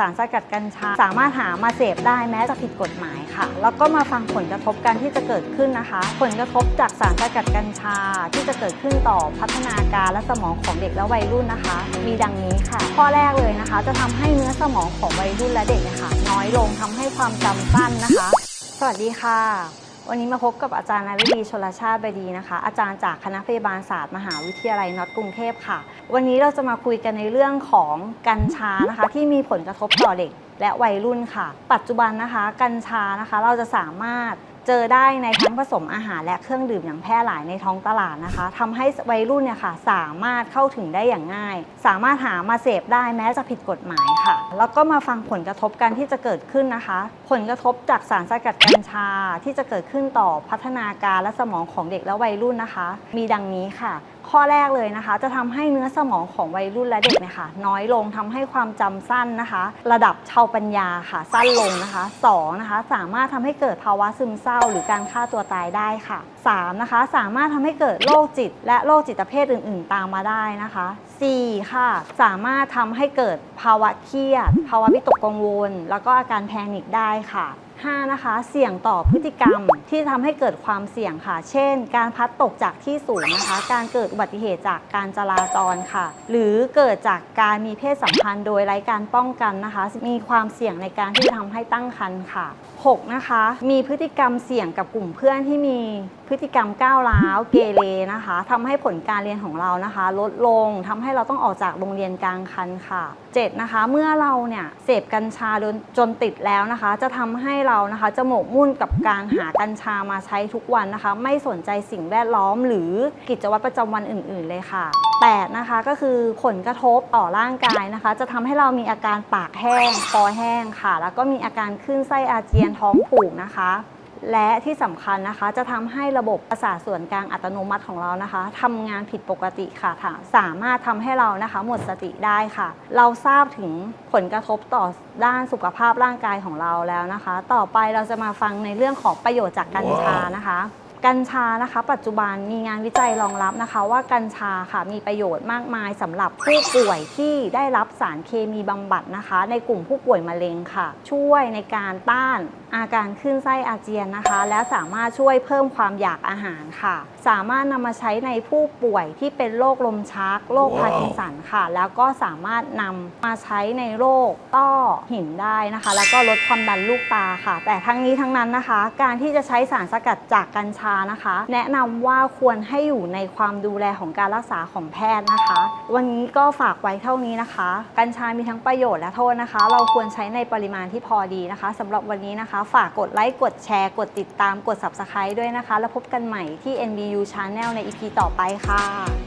สารสกัดกัญชาสามารถหามาเสพได้แม้จะผิดกฎหมายค่ะ แล้วก็มาฟังผลกระทบการที่จะเกิดขึ้นนะคะ ผลกระทบจากสารสกัดกัญชาที่จะเกิดขึ้นต่อพัฒนาการและสมองของเด็กและวัยรุ่นนะคะ มีดังนี้ค่ะ ข้อแรกเลยนะคะ จะทำให้เนื้อสมองของวัยรุ่นและเด็กนะคะน้อยลงทำให้ความจำสั้นนะคะ สวัสดีค่ะ วันนี้มาพบกับอาจารย์นายวิดีชลชาติบดีนะคะ อาจารย์จากคณะพยาบาลศาสตร์มหาวิทยาลัยน็อตกรุงเทพค่ะ วันนี้เราจะมาคุยกันในเรื่องของกัญชานะคะ ที่มีผลกระทบต่อเด็กและวัยรุ่นค่ะ ปัจจุบันนะคะ กัญชานะคะเราจะสามารถ เจอได้ในทั้งผสมอาหารและเครื่องดื่มอย่างแพร่หลายในท้องตลาดนะคะทำให้วัยรุ่นเนี่ยค่ะสามารถเข้าถึงได้อย่างง่าย สามารถหามาเสพได้แม้จะผิดกฎหมายค่ะ แล้วก็มาฟังผลกระทบกันที่จะเกิดขึ้นนะคะ ผลกระทบจากสารสกัดกัญชาที่จะเกิดขึ้นต่อพัฒนาการและสมองของเด็กและวัยรุ่นนะคะ มีดังนี้ค่ะ ข้อแรกเลยนะคะ จะทำให้เนื้อสมองของวัยรุ่นและเด็กเนี่ยค่ะน้อยลงทำให้ความจำสั้นนะคะ ระดับเชาวปัญญาค่ะ สั้นลงนะคะสองนะคะ สามารถทำให้เกิดภาวะซึมเศร้าหรือการฆ่าตัวตายได้ค่ะสามนะคะ สามารถทำให้เกิดโรคจิต และโรคจิตเภทอื่น ๆ ตามมาได้นะคะ 4. ค่ะ สามารถทำให้เกิดภาวะเครียด ภาวะวิตกกังวล แล้วก็อาการแพนิคได้ค่ะ 5. นะคะ เสี่ยงต่อพฤติกรรมที่ทำให้เกิดความเสี่ยงค่ะ เช่น การพัดตกจากที่สูงนะคะ การเกิดอุบัติเหตุจากการจราจรค่ะ หรือเกิดจากการมีเพศสัมพันธ์โดยไร้การป้องกันนะคะ มีความเสี่ยงในการที่จะทำให้ตั้งครรภ์ค่ะ 6. นะคะ มีพฤติกรรมเสี่ยงกับกลุ่มเพื่อนที่มีพฤติกรรมก้าวร้าวเกเรนะคะทำให้ผลการเรียนของเรานะคะ ลดลงทำให้เราต้องออกจากโรงเรียนกลางคันค่ะ 7. นะคะ เมื่อเราเนี่ยเสพกัญชาจนจนติดแล้วนะคะ จะทำให้เรานะคะจะหมกมุ่นกับการหากัญชามาใช้ทุกวันนะคะ ไม่สนใจสิ่งแวดล้อมหรือกิจวัตรประจำวันอื่น ๆ เลยค่ะ 8. นะคะก็คือผลกระทบต่อร่างกายนะคะ จะทำให้เรามีอาการปากแห้งคอแห้งค่ะ แล้วก็มีอาการขึ้นไส้อาเจียนท้องผูกนะคะ และที่สำคัญนะคะจะทำให้ระบบประสาทส่วนกลางอัตโนมัติของเรานะคะทำงานผิดปกติค่ะสามารถทำให้เรานะคะหมดสติได้ค่ะ เราทราบถึงผลกระทบต่อด้านสุขภาพร่างกายของเราแล้วนะคะ ต่อไปเราจะมาฟังในเรื่องของประโยชน์จากกัญชานะคะกัญชานะคะ ปัจจุบันมีงานวิจัยรองรับนะคะ ว่ากัญชาค่ะมีประโยชน์มากมายสำหรับผู้ป่วยที่ได้รับสารเคมีบำบัดนะคะ ในกลุ่มผู้ป่วยมะเร็งค่ะ ช่วยในการต้าน อาการขึ้นไส้อาเจียนนะคะ และสามารถช่วยเพิ่มความอยากอาหารค่ะ สามารถนำมาใช้ในผู้ป่วยที่เป็นโรคลมชักโรคพาร์กินสันค่ะ แล้วก็สามารถนำมาใช้ในโรคต้อหินได้นะคะ แล้วก็ลดความดันลูกตาค่ะ แต่ทั้งนี้ทั้งนั้นนะคะ การที่จะใช้สารสกัดจากกัญชานะคะ แนะนำว่าควรให้อยู่ในความดูแลของการรักษาของแพทย์นะคะ วันนี้ก็ฝากไว้เท่านี้นะคะ กัญชามีทั้งประโยชน์และโทษนะคะ เราควรใช้ในปริมาณที่พอดีนะคะสำหรับวันนี้นะคะฝากกดไลค์ กดแชร์ กดติดตาม กด subscribe ด้วยนะคะ แล้วพบกันใหม่ที่ NBU Channel ใน EP ต่อไปค่ะ